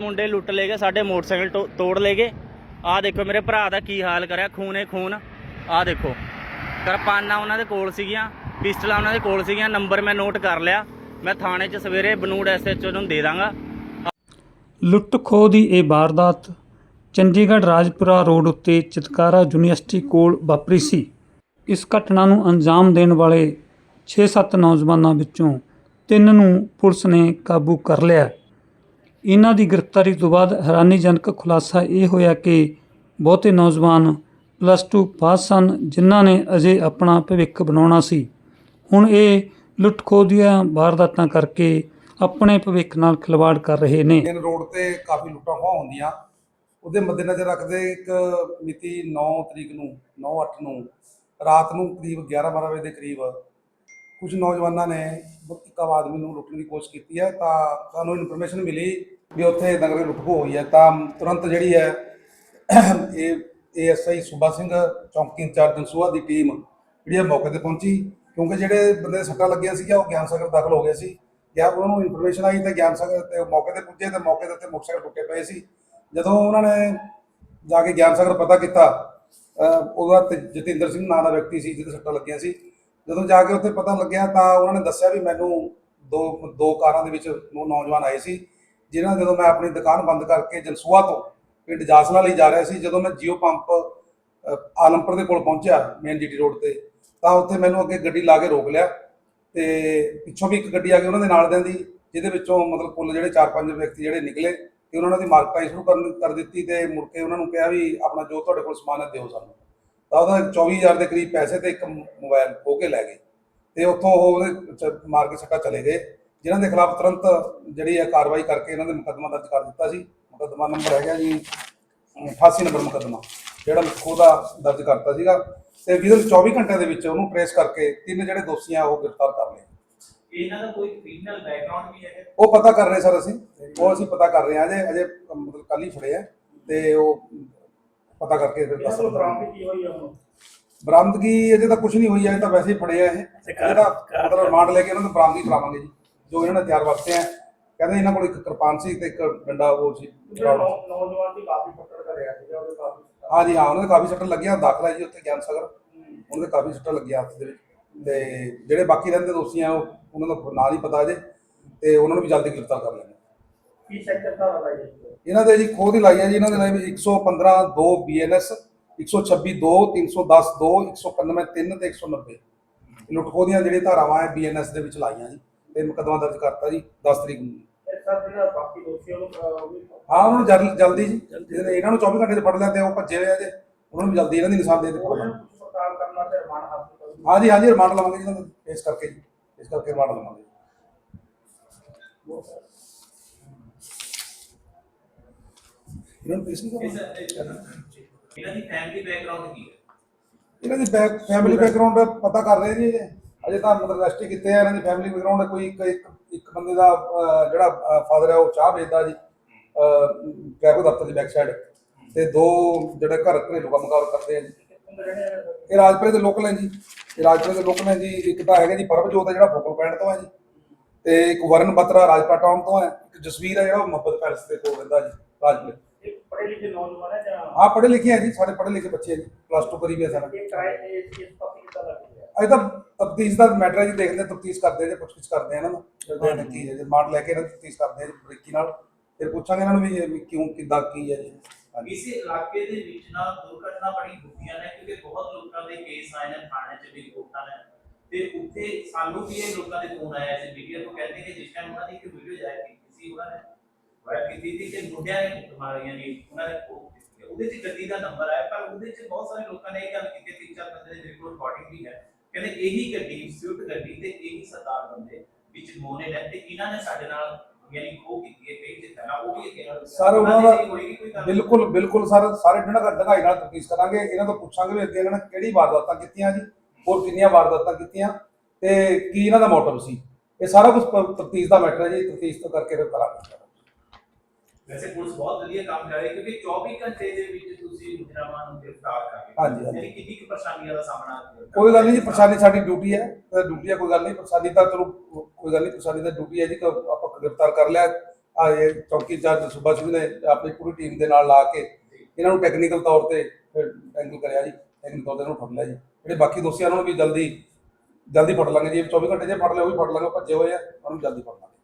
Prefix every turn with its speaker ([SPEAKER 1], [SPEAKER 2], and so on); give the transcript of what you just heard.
[SPEAKER 1] ਮੁੰਡੇ ਲੁੱਟ ਲੈ ਗਏ, ਸਾਡੇ ਮੋਟਰਸਾਈਕਲ ਟੋ- ਤੋੜ ਲੈ ਗਏ। ਆਹ ਦੇਖੋ ਮੇਰੇ ਭਰਾ ਦਾ ਕੀ ਹਾਲ ਕਰਿਆ, ਖੂਨੇ ਖੂਨ। ਆਹ ਦੇਖੋ, ਕਿਰਪਾਨਾਂ ਉਹਨਾਂ ਦੇ ਕੋਲ ਸੀਗੀਆਂ, ਪਿਸਟਲਾਂ ਉਹਨਾਂ ਦੇ ਕੋਲ ਸੀਗੀਆਂ, ਨੰਬਰ ਮੈਂ ਨੋਟ ਕਰ ਲਿਆ। ਮੈਂ ਥਾਣੇ 'ਚ ਸਵੇਰੇ ਬਨੂੜ ਐਸਐਚਓ ਨੂੰ ਦੇ ਦਾਂਗਾ।
[SPEAKER 2] ਲੁੱਟ ਖੋਹ ਦੀ ਇਹ ਵਾਰਦਾਤ ਚੰਡੀਗੜ੍ਹ ਰਾਜਪੁਰਾ ਰੋਡ ਉੱਤੇ ਚਿਤਕਾਰਾ ਯੂਨੀਵਰਸਿਟੀ ਕੋਲ ਵਾਪਰੀ ਸੀ। ਇਸ ਘਟਨਾ ਨੂੰ ਅੰਜਾਮ ਦੇਣ ਵਾਲੇ 6-7 ਨੌਜਵਾਨਾਂ ਵਿੱਚੋਂ ਤਿੰਨ ਨੂੰ ਪੁਲਿਸ ਨੇ ਕਾਬੂ ਕਰ ਲਿਆ। ਇਹਨਾਂ ਦੀ ਗ੍ਰਿਫਤਾਰੀ ਤੋਂ ਬਾਅਦ ਹੈਰਾਨੀਜਨਕ ਖੁਲਾਸਾ ਇਹ ਹੋਇਆ ਕਿ ਬਹੁਤੇ ਨੌਜਵਾਨ ਪਲੱਸ 2 ਪਾਸ ਸਨ, ਜਿਨ੍ਹਾਂ ਨੇ ਅਜੇ ਆਪਣਾ ਭਵਿੱਖ ਬਣਾਉਣਾ ਸੀ। ਹੁਣ ਇਹ ਲੁੱਟ ਖੋਹ ਦੀਆਂ ਵਾਰਦਾਤਾਂ ਕਰਕੇ ਆਪਣੇ ਭਵਿੱਖ ਨਾਲ ਖਿਲਵਾੜ ਕਰ ਰਹੇ ਨੇ।
[SPEAKER 3] ਮੇਨ ਰੋਡ ਤੇ ਕਾਫੀ ਲੁੱਟਾਂ ਖੋਹਾਂ ਹੁੰਦੀਆਂ। ਉਹਦੇ ਮੱਦੇਨਜ਼ਰ ਰੱਖਦੇ ਇੱਕ ਮਿਤੀ 9 ਤਰੀਕ ਨੂੰ 9/8 ਨੂੰ, ਰਾਤ ਨੂੰ ਕਰੀਬ 11-12 ਵਜੇ ਦੇ ਕਰੀਬ ਕੁਝ ਨੌਜਵਾਨਾਂ ਨੇ ਇੱਕ ਆਦਮੀ ਨੂੰ ਲੁੱਟਣ ਦੀ ਕੋਸ਼ਿਸ਼ ਕੀਤੀ ਹੈ, ਤਾਂ ਸਾਨੂੰ ਇਨਫੋਰਮੇਸ਼ਨ ਮਿਲੀ ਵੀ ਉੱਥੇ ਨਗਰ ਲੁੱਟ ਹੋਈ ਹੈ। ਤਾਂ ਤੁਰੰਤ ਜਿਹੜੀ ਹੈ, ਇਹ ਏਐਸਆਈ ਸੁਬਾ ਸਿੰਘ ਚੌਂਕੀ ਇੰਚਾਰਜ ਜਨਸੂਆ ਦੀ ਟੀਮ ਜਿਹੜੀ ਹੈ ਮੌਕੇ ਤੇ ਪਹੁੰਚੀ, ਕਿਉਂਕਿ ਜਿਹੜੇ ਬੰਦੇ ਦੇ ਸੱਟਾਂ ਲੱਗੀਆਂ ਸੀਗੀਆਂ, ਉਹ ਗਿਆਨ ਸਾਗਰ ਦਾਖਲ ਹੋ ਗਏ ਸੀ। ਜਾਂ ਉਹਨਾਂ ਨੂੰ ਇਨਫੋਰਮੇਸ਼ਨ ਆਈ ਤਾਂ ਗਿਆਨ ਸਾਗਰ ਤੇ ਮੌਕੇ ਤੇ ਪੁੱਜੇ ਤੇ ਮੌਕੇ ਦੇ ਉੱਤੇ ਮੋਟਰਸਾਈਕਲ ਟੁੱਟੇ ਪਏ ਸੀ। ਜਦੋਂ ਉਹਨਾਂ ਨੇ ਜਾ ਕੇ ਗਿਆਨ ਸਾਗਰ ਪਤਾ ਕੀਤਾ ਉਹਦਾ ਤੇ ਜਤਿੰਦਰ ਸਿੰਘ ਨਾਂ ਦਾ ਵਿਅਕਤੀ ਸੀ ਜਿਹਦੇ ਸੱਟਾਂ ਲੱਗੀਆਂ ਸੀ। ਜਦੋਂ ਜਾ ਕੇ ਉੱਥੇ ਪਤਾ ਲੱਗਿਆ ਤਾਂ ਉਹਨਾਂ ਨੇ ਦੱਸਿਆ ਵੀ ਮੈਨੂੰ ਦੋ ਦੋ ਕਾਰਾਂ ਦੇ ਵਿੱਚ ਨੌਜਵਾਨ ਆਏ ਸੀ ਜਿਨ੍ਹਾਂ ਜਦੋਂ ਮੈਂ ਆਪਣੀ ਦੁਕਾਨ ਬੰਦ ਕਰਕੇ ਜਨਸੂਆ ਤੋਂ ਪਿੰਡ ਜਾਸਲਾ ਲਈ ਜਾ ਰਿਹਾ ਸੀ ਜਦੋਂ ਮੈਂ ਜੀਓ ਪੰਪ ਅਹ, ਆਲਮਪੁਰ ਦੇ ਕੋਲ ਪਹੁੰਚਿਆ ਮੇਨ ਜੀਟੀ ਰੋਡ ਤੇ ਤਾਂ ਉੱਥੇ ਮੈਨੂੰ ਅੱਗੇ ਗੱਡੀ ਲਾ ਕੇ ਰੋਕ ਲਿਆ ਤੇ ਪਿੱਛੋਂ ਵੀ ਇੱਕ ਗੱਡੀ ਆ ਗਈ ਉਹਨਾਂ ਦੇ ਨਾਲ ਦਿਆਂ ਦੀ ਜਿਹਦੇ ਵਿੱਚੋਂ ਮਤਲਬ ਕੁੱਲ ਜਿਹੜੇ 4-5 ਵਿਅਕਤੀ ਜਿਹੜੇ ਨਿਕਲੇ ਤੇ ਉਹਨਾਂ ਦੀ ਮਾਰਕਟਾਈ ਸ਼ੁਰੂ ਕਰਨ ਕਰ ਦਿੱਤੀ ਤੇ ਮੁੜ ਕੇ ਉਹਨਾਂ ਨੂੰ ਕਿਹਾ ਵੀ ਆਪਣਾ ਜੋ ਤੁਹਾਡੇ ਕੋਲ ਸਮਾਨ ਹੈ ਦਿਓ ਸਾਨੂੰ। ਤਾਂ ਉਹਦਾ 24000 ਦੇ ਕਰੀਬ ਪੈਸੇ ਤੇ ਇੱਕ ਮੋਬਾਈਲ ਖੋ ਕੇ ਲੈ ਗਏ। ਤੇ ਉੱਥੋਂ ਉਹ ਮਾਰ ਕੇ ਸੱਟਾ ਚਲੇ ਗਏ। ਜਿਨ੍ਹਾਂ ਦੇ ਖਿਲਾਫ ਤੁਰੰਤ ਜਿਹੜੀ ਹੈ ਕਾਰਵਾਈ ਕਰਕੇ ਇਹਨਾਂ ਦੇ ਮੁਕੱਦਮਾ ਦਰਜ ਕਰ ਦਿੱਤਾ ਸੀ। ਮੁਕੱਦਮਾ ਨੰਬਰ ਹੈਗਾ ਜੀ 88 ਨੰਬਰ ਮੁਕੱਦਮਾ ਜਿਹੜਾ ਖੋਦਾ ਦਰਜ ਕਰਤਾ ਸੀਗਾ। ਤੇ ਵਿਦਨ 24 ਘੰਟਿਆਂ ਦੇ ਵਿੱਚ ਉਹਨੂੰ ਟ੍ਰੇਸ ਕਰਕੇ ਤਿੰਨ ਜਿਹੜੇ ਦੋਸ਼ੀ ਆ ਉਹ ਗ੍ਰਿਫਤਾਰ ਕਰ ਲਏ।
[SPEAKER 4] ਇਹਨਾਂ ਦਾ ਕੋਈ ਕ੍ਰਿਮੀਨਲ ਬੈਕਗ੍ਰਾਉਂਡ ਵੀ ਹੈ
[SPEAKER 3] ਉਹ ਪਤਾ ਕਰ ਰਹੇ ਸਰ ਅਸੀਂ। ਉਹ ਅਸੀਂ ਪਤਾ ਕਰ ਰਹੇ ਹਾਂ। ਅਜੇ ਅਜੇ ਮਤਲਬ ਕੱਲ ਹੀ ਫੜੇ ਆ। ਤੇ ਉਹ ਪਤਾ ਕਰਕੇ ਫਿਰ ਦੱਸ
[SPEAKER 4] ਇਹਨਾਂ ਬਰਾਮਦ ਕੀ ਹੋਈ ਆ ਹੁਣ?
[SPEAKER 3] ਬਰਾਮਦਗੀ ਅਜੇ ਤਾਂ ਕੁਝ ਨਹੀਂ ਹੋਈ ਹੈ ਤਾਂ ਵੈਸੇ ਹੀ ਫੜੇ ਆ ਇਹ ਇਹ ਤਾਂ ਮਤਲਬ ਰਿਮਾਂਡ ਲੈ ਕੇ ਇਹਨਾਂ ਨੂੰ ਬਰਾਮਦਗੀ ਕਰਾਵਾਂਗੇ ਜੀ ਜੋ ਇਹਨਾਂ ਨੇ ਤਿਆਰ ਵਰਤੇ ਆ। ਕਹਿੰਦੇ ਇਹਨਾਂ ਕੋਲ ਇੱਕ ਕਿਰਪਾਨ ਸੀ ਤੇ ਇੱਕ ਡੰਡਾ ਉਹ ਸੀ।
[SPEAKER 4] ਨੌਜਵਾਨ ਦੀ ਕਾਫੀ ਪਕੜ ਕਰਿਆ ਸੀਗਾ ਉਹਦੇ ਕਾਫੀ
[SPEAKER 3] ਹਾਂਜੀ ਹਾਂ ਉਹਨਾਂ ਦੇ ਕਾਫੀ ਸੱਟ ਲੱਗੀਆਂ ਦਾਖਲਾ ਜੀ ਉੱਥੇ ਗਿਆਨ ਸਾਗਰ ਉਹਨਾਂ ਦੇ ਕਾਫੀ ਸੱਟ ਲੱਗੀਆਂ ਹੱਥ ਦੇ ਵਿੱਚ। ਤੇ ਜਿਹੜੇ ਬਾਕੀ ਰਹਿੰਦੇ ਦੋਸ਼ੀ ਆ ਉਹ ਉਹਨਾਂ ਦਾ ਨਾਂ ਨਹੀਂ ਪਤਾ ਅਜੇ ਤੇ ਉਹਨਾਂ ਨੂੰ ਵੀ ਜਲਦੀ ਗ੍ਰਿਫਤਾਰ ਕਰ ਲੈਣਾ
[SPEAKER 4] ਕੀ ਸੈਕਟਰ ਦਾ ਲਾਇਆ ਜੀ?
[SPEAKER 3] ਇਹਨਾਂ ਦੇ ਜੀ ਖੋਹ ਦੀ ਲਾਈ ਹੈ ਜੀ ਇਹਨਾਂ ਦੇ ਨਾਲ ਵੀ 115 2 ਬੀਐਨਐਸ 126 2 310 2 191 3 ਤੇ 190 ਲੁੱਟ ਖੋਹ ਦੀਆਂ ਜਿਹੜੀਆਂ ਧਾਰਾਵਾਂ ਹੈ ਬੀਐਨਐਸ ਦੇ ਵਿੱਚ ਲਾਈਆਂ ਜੀ ਤੇ ਮੁਕੱਦਮਾ ਦਰਜ ਕਰਤਾ ਜੀ 10 ਤਰੀਕ ਨੂੰ।
[SPEAKER 4] ਸਰ ਜਿਹੜਾ ਬਾਕੀ ਦੋਸ਼ੀ ਉਹਨੂੰ
[SPEAKER 3] ਹਾਂ ਉਹਨਾਂ ਨੂੰ ਜਲ- ਜਲਦੀ ਜੀ। ਜਿਹਨੇ ਇਹਨਾਂ ਨੂੰ 24 ਘੰਟੇ 'ਚ ਫੜ ਲਿਆ ਤੇ ਉਹ ਭੱਜੇ ਹੋਏ ਆ ਜੇ। ਉਹਨਾਂ ਨੂੰ ਵੀ ਜਲਦੀ ਇਹਨਾਂ ਦੀ ਨਿਸ਼ਾਨ ਦੇ
[SPEAKER 4] ਉਹਨਾਂ ਨੂੰ ਕੁਝ ਪ੍ਰਕਾਰ ਕਰਨਾ ਤੇ ਰਮਾਨ ਹਾਸਲ ਕਰਨਾ
[SPEAKER 3] ਹਾਂਜੀ ਹਾਂਜੀ ਰਿਮਾਂਡ ਲਵਾਂਗੇ ਜੀ ਇਹਨਾਂ ਦਾ। ਪੇਸ਼ ਕਰਕੇ ਜੀ ਇਸ ਕਰਕੇ ਰਿਮਾਂਡ ਲਵਾਂਗੇ। ਇਹਨਾਂ ਨੂੰ ਪੇਸ਼ ਨਹੀਂ ਕਰਨਾ
[SPEAKER 4] ਇਹਨਾਂ ਦੀ ਫੈਮਿਲੀ ਬੈਕਗ੍ਰਾਉਂਡ ਕੀ ਹੈ?
[SPEAKER 3] ਇਹਨਾਂ ਦੀ ਬੈਕ ਫੈਮਿਲੀ ਬੈਕਗ੍ਰਾਉਂਡ ਪਤਾ ਕਰ ਰਹੇ ਜੀ ਅਜੇ ਤਾਂ ਮਤਲਬ ਰੈਸਟ ਕੀਤੇ ਆ ਇਹਨਾਂ ਦੀ ਫੈਮਿਲੀ ਬੈਕਗ੍ਰਾਉਂਡ ਕੋਈ ਇੱਕ ਬੰਦੇ ਦਾ ਜਿਹੜਾ ਫਾਦਰ ਹੈ ਉਹ ਚਾਹ ਵੇਚਦਾ ਜੀ ਟ੍ਰੈਫਿਕ ਦਫ਼ਤਰ ਦੀ ਬੈਕ ਸਾਈਡ ਤੇ ਦੋ ਜਿਹੜੇ ਘਰ ਘਰੇਲੂ ਕੰਮਕਾਰ ਕਰਦੇ ਆ ਜੀ। ਇਹ ਰਾਜਪੁਰੇ ਦੇ ਲੋਕਲ ਹੈ ਜੀ। ਇਹ ਰਾਜਪੁਰੇ ਦੇ ਲੋਕਲ ਹੈ ਜੀ। ਇੱਕ ਤਾਂ ਹੈਗਾ ਜੀ ਪਰਮਜੋਤ ਹੈ ਜਿਹੜਾ ਫੋਕਲ ਪੁਆਇੰਟ ਤੋਂ ਹੈ ਜੀ। ਤੇ ਇੱਕ ਵਰਨ ਬਤਰਾ ਰਾਜਪਾ ਟਾਊਨ ਤੋਂ ਹੈ ਇੱਕ ਜਸਵੀਰ ਹੈ ਜਿਹੜਾ ਮੁਹੱਬਤ ਪੈਲਸ ਦੇ ਕੋਲ ਰਹਿੰਦਾ ਜੀ ਰਾਜਪੁਰੇ।
[SPEAKER 4] ਪੜ੍ਹੇ ਲਿਖੇ ਨੌਜਵਾਨ ਹੈ ਜਾਂ
[SPEAKER 3] ਆਹ ਪੜ੍ਹੇ ਲਿਖੇ ਹੈ ਜੀ ਸਾਰੇ ਪੜ੍ਹੇ ਲਿਖੇ ਬੱਚੇ ਹੈ ਜੀ ਪਲੱਸ 2 ਕਰੀ ਵੀ ਹੈ ਸਾਰਾ
[SPEAKER 4] ਇਹ ਕਿਰਾਏ ਇਹ ਇਸ ਕਾਫੀ ਕਿਤਾ ਲੱਗਿਆ
[SPEAKER 3] ਅਜੇ ਤਾਂ ਤਫਤੀਸ਼ ਦਾ ਮੈਟਰ ਹੈ ਜੀ ਦੇਖਦੇ ਤਫਤੀਸ਼ ਕਰਦੇ ਆ ਜੇ ਪੁੱਛ ਗਿੱਛ ਕਰਦੇ ਆ ਇਹਨਾਂ ਨੂੰ ਜਦੋਂ ਇਹਨਾਂ ਕੀ ਹੈ ਜੇ ਰਿਮਾਂਡ ਲੈ ਕੇ ਇਹਨਾਂ ਤਫਤੀਸ਼ ਕਰਦੇ ਆ ਜੀ ਬਰੀਕੀ ਨਾਲ। ਫਿਰ ਪੁੱਛਾਂਗੇ ਇਹਨਾਂ ਨੂੰ ਵੀ ਇਹ ਵੀ ਕਿਉਂ ਕਿੱਦਾਂ ਕੀ ਹੈ ਜੀ।
[SPEAKER 5] ਇਸ ਇਲਾਕੇ ਦੇ ਵਿੱਚ ਨਾ ਦੁਰਘਟਨਾ ਬੜੀ ਹੁੰਦੀਆਂ ਨੇ ਕਿਉਂਕਿ ਬਹੁਤ ਲੋਕਾਂ ਦੇ ਕੇਸ ਆਏ ਨੇ ਥਾਣੇ 'ਚ ਵੀ ਰਿਪੋਰਟਾਂ ਨੇ। ਤੇ ਉੱਥੇ ਸਾਨੂੰ ਵੀ ਇਹ ਲੋਕਾਂ ਦੇ ਫੋਨ ਆਇਆ ਸੀ ਮੀਡੀਆ ਤੋਂ ਕਹਿੰਦੇ ਕਿ ਜਿਸ ਟਾਈਮ ਉਹਨਾਂ ਦੀ ਇੱਕ ਵੀਡੀਓ ਜਾਰੀ ਕੀਤੀ ਸੀ ਉਹਨਾਂ ਨੇ ਵਾਇਰ ਕੀਤੀ ਸੀ ਕਿ ਮੁੰਡਿਆਂ ਨੇ ਕੁੱਟ ਮਾਰੀਆਂ ਨੇ ਉਹਨਾਂ ਨੇ ਕੀਤੀ ਹੈ। ਉਹਦੇ 'ਚ ਗੱਡੀ ਦਾ ਨੰਬਰ ਆਇਆ ਪਰ ਉਹਦੇ 'ਚ ਬਹੁਤ ਸਾਰੇ ਲੋਕਾਂ ਨੇ ਇਹ ਗੱਲ ਕੀਤੀ ਤਿੰਨ ਚਾਰ ਬੰਦੇ ਦੇ ਰਿਪੋਰਟ ਰਿਕਾਰਡਿੰਗ ਵੀ ਹੈ। ਕਹਿੰਦੇ ਇਹੀ ਗੱਡੀ ਸਵਿਫਟ ਗੱਡੀ ਤੇ ਇਹੀ ਸਰਦਾਰ ਬੰਦੇ ਵਿੱਚ ਮੋਨੇ ਨੇ ਤੇ ਇਹਨਾਂ ਨੇ ਸਾਡੇ ਨਾਲ ਯਾਨੀ ਖੋ ਕੀਤੀ ਹੈ ਕਈ ਜਿੱਤਾਂ ਨਾਲ ਉਹ ਵੀ ਕਿਹਾ
[SPEAKER 3] ਸਰ, ਉਹਨਾਂ ਦਾ ਬਿਲਕੁਲ ਬਿਲਕੁਲ ਸਰ ਸਾਰੇ ਡੰਡਾ ਡੰਗਾਈ ਨਾਲ ਤਫਤੀਸ਼ ਕਰਾਂਗੇ। ਇਹਨਾਂ ਤੋਂ ਪੁੱਛਾਂਗੇ ਵੀ ਅੱਗੇ ਇਹਨਾਂ ਨੇ ਕਿਹੜੀ ਵਾਰਦਾਤਾਂ ਕੀਤੀਆਂ ਜੀ ਹੋਰ ਕਿੰਨੀਆਂ ਵਾਰਦਾਤਾਂ ਕੀਤੀਆਂ ਤੇ ਕੀ ਇਹਨਾਂ ਦਾ ਮੋਟਿਵ ਸੀ। ਇਹ ਸਾਰਾ ਕੁਝ ਤਫਤੀਸ਼ ਦਾ ਮੈਟਰ ਹੈ ਜੀ ਤਫਤੀਸ਼ ਤੋਂ ਕਰਕੇ ਫਿਰ ਕਰਾਂਗੇ।
[SPEAKER 5] ਵੈਸੇ ਪੁਲਿਸ ਬਹੁਤ ਵਧੀਆ ਕੰਮ ਕਰ ਰਹੀ ਹੈ ਕਿਉਂਕਿ 24 ਘੰਟੇ ਦੇ ਵਿੱਚ ਤੁਸੀਂ ਮੁਜਰਮਾਂ ਨੂੰ ਗ੍ਰਿਫਤਾਰ ਕਰ ਰਹੇ
[SPEAKER 3] ਹਾਂਜੀ, ਹਾਂਜੀ।
[SPEAKER 5] ਯਾਨੀ ਕਿੰਨੀ ਕੁ ਪਰੇਸ਼ਾਨੀਆਂ ਦਾ ਸਾਹਮਣਾ ਕਰ
[SPEAKER 3] ਕੋਈ ਗੱਲ ਨਹੀਂ ਜੀ ਪਰੇਸ਼ਾਨੀ ਸਾਡੀ ਡਿਊਟੀ ਹੈ ਡਿਊਟੀ ਹੈ ਕੋਈ ਗੱਲ ਨਹੀਂ ਪਰੇਸ਼ਾਨੀ ਤਾਂ ਚਲੋ ਕੋਈ ਗੱਲ ਨਹੀਂ ਪਰੇਸ਼ਾਨੀ ਤਾਂ ਡਿਊਟੀ ਹੈ ਜੀ ਕਿ ਆਪਾਂ ਗ੍ਰਿਫਤਾਰ ਕਰ ਲਿਆ। ਆ ਇਹ ਚੌਕੀ ਇੰਚਾਰਜ ਸੁਭਾ ਸਿੰਘ ਨੇ ਆਪਣੀ ਪੂਰੀ ਟੀਮ ਦੇ ਨਾਲ ਲਾ ਕੇ ਇਹਨਾਂ ਨੂੰ ਟੈਕਨੀਕਲ ਤੌਰ ਤੇ ਟੈਂਕਲ ਕਰਿਆ ਜੀ ਟੈਕਨੀਕਲ ਤੌਰ ਤੇ ਇਹਨੂੰ ਫੜ ਲਿਆ ਜੀ। ਜਿਹੜੇ ਬਾਕੀ ਦੋਸ਼ੀਆਂ ਨੂੰ ਵੀ ਜਲਦੀ ਜਲਦੀ ਫੜ ਲਾਂਗੇ ਜੀ 24 ਘੰਟੇ ਜੇ ਫੜ ਲਿਆ ਉਹ ਵੀ ਫੜ ਲਾਂਗੇ ਭੱਜੇ ਹੋਏ ਆ ਉਹਨੂੰ ਜਲਦੀ ਫੜ ਲਾਂਗੇ।